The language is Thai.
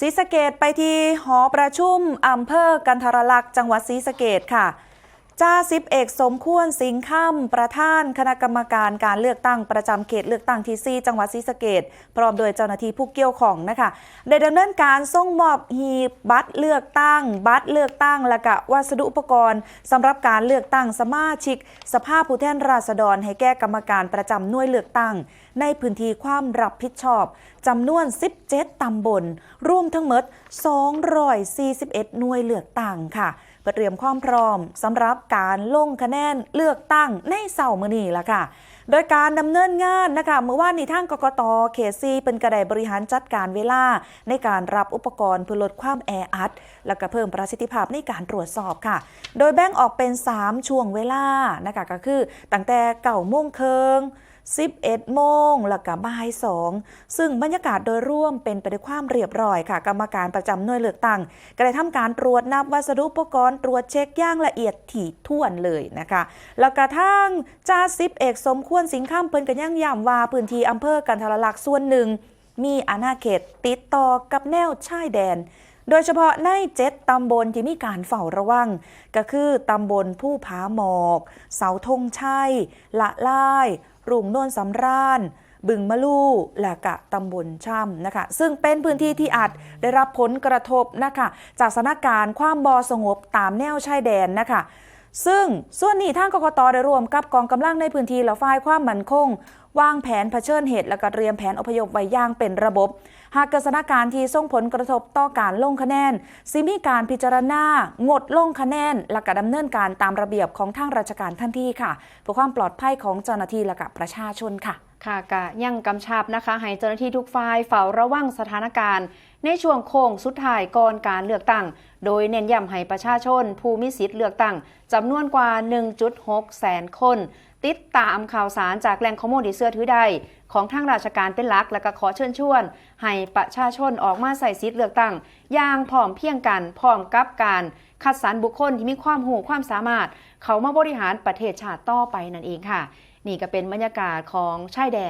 ศรีสะเกดไปที่หอประชุมอำเภอกันทรลักษณ์จังหวัดศรีสะเกดค่ะ จ่าสิบเอกสมควรสิงค่ำประธานคณะกรรมการการเลือกตั้งประจำเขตเลือกตั้งที่ 4 จังหวัดศรีสะเกดพร้อมโดยเจ้าหน้าที่ผู้เกี่ยวข้องนะคะได้ดำเนินการส่งมอบหีบบัตรเลือกตั้ง บัตรเลือกตั้งและกะวัสดุอุปกรณ์สำหรับการเลือกตั้งสมาชิก สภาพผู้แทนราษฎร ให้แก้กรรมการประจำหน่วยเลือกตั้ง ในพื้นที่ความรับผิดชอบจำนวน 17ตำบลรวมทั้งหมด 241 หน่วยเลือกตั้งค่ะ เพื่อเตรียมความพร้อมสำหรับการลงคะแนนเลือกตั้งในเสาร์มื้อนี้ละค่ะ โดยการดำเนินงานนะคะเมื่อวานนี้ทางกกตเขตซีเป็นกระไดบริหารจัดการเวลา ในการรับอุปกรณ์เพื่อลดความแออัด และก็เพิ่มประสิทธิภาพในการตรวจสอบค่ะ โดยแบ่งออกเป็น 3 ช่วงเวลานะคะก็คือตั้งแต่เก่าโมงเคิง 11โมงแล้วก็บ่าย2ซึ่งบรรยากาศโดยร่วมเป็นไปด้วยความเรียบร้อยค่ะ กรรมการประจำหน่วยเลือกตั้งก็ได้ทำการตรวจนับวัสดุอุปกรณ์ตรวจเช็คอย่างละเอียดถี่ถ้วนเลยนะคะ แล้วกระทั่งจ่าสิบเอกสมควรสิงข้ามเพิ่นกันย่างย้ำว่าพื้นที่อำเภอกันทรลักษณ์ส่วนหนึ่งมีอาณาเขตติดต่อกับแนวชายแดน โดยเฉพาะในเจ็ดตำบลที่มีการเฝ้าระวัง ก็คือตำบลผู้ผาหมอก เสาธงชัย ละล่าย รุ่งโนนสำราญบึงมะลู่และกะตำบลช่ำนะคะ ซึ่งเป็นพื้นที่ที่อาจได้รับผลกระทบนะคะ จากสถานการณ์ความบอสงบตามแนวชายแดนนะคะซึ่งส่วนนี้ทางกกตได้รวมกับกองกำลังในพื้นที่และฝ่ายความมั่นคง วางแผนเผชิญเหตุและก็เตรียมแผนอพยพไว้ย่างเป็นระบบ หากเกิดสถานการณ์ที่ส่งผลกระทบต่อการลงคะแนนซิมีการพิจารณางดลงคะแนนและก็ดำเนินการตามระเบียบของทางราชการทันทีค่ะเพื่อความปลอดภัยของเจ้าหน้าที่และก็ประชาชนค่ะค่ะกะยังกำชับนะคะ ให้เจ้าหน้าที่ทุกฝ่ายเฝ้าระวังสถานการณ์ ในช่วงโค้งสุดท้ายก่อนการเลือกตั้ง โดยเน้นย้ำให้ประชาชน ผู้มีสิทธิ์เลือกตั้งจำนวนกว่า 1.6 แสนคน ติดตามข่าวสารจากแหล่งข้อมูลที่เสื้อถือใดของทางราชการเป็นหลัก และก็ขอเชิญชวน ให้ประชาชนออกมาใส่สิทธิ์เลือกตั้งอย่างพร้อมเพียงกันพร้อมกับการคัดสรรบุคคลที่มีความหูความสามารถ เขามาบริหารประเทศชาติต่อไปนั่นเองค่ะ นี่ก็เป็นบรรยากาศของชายแดน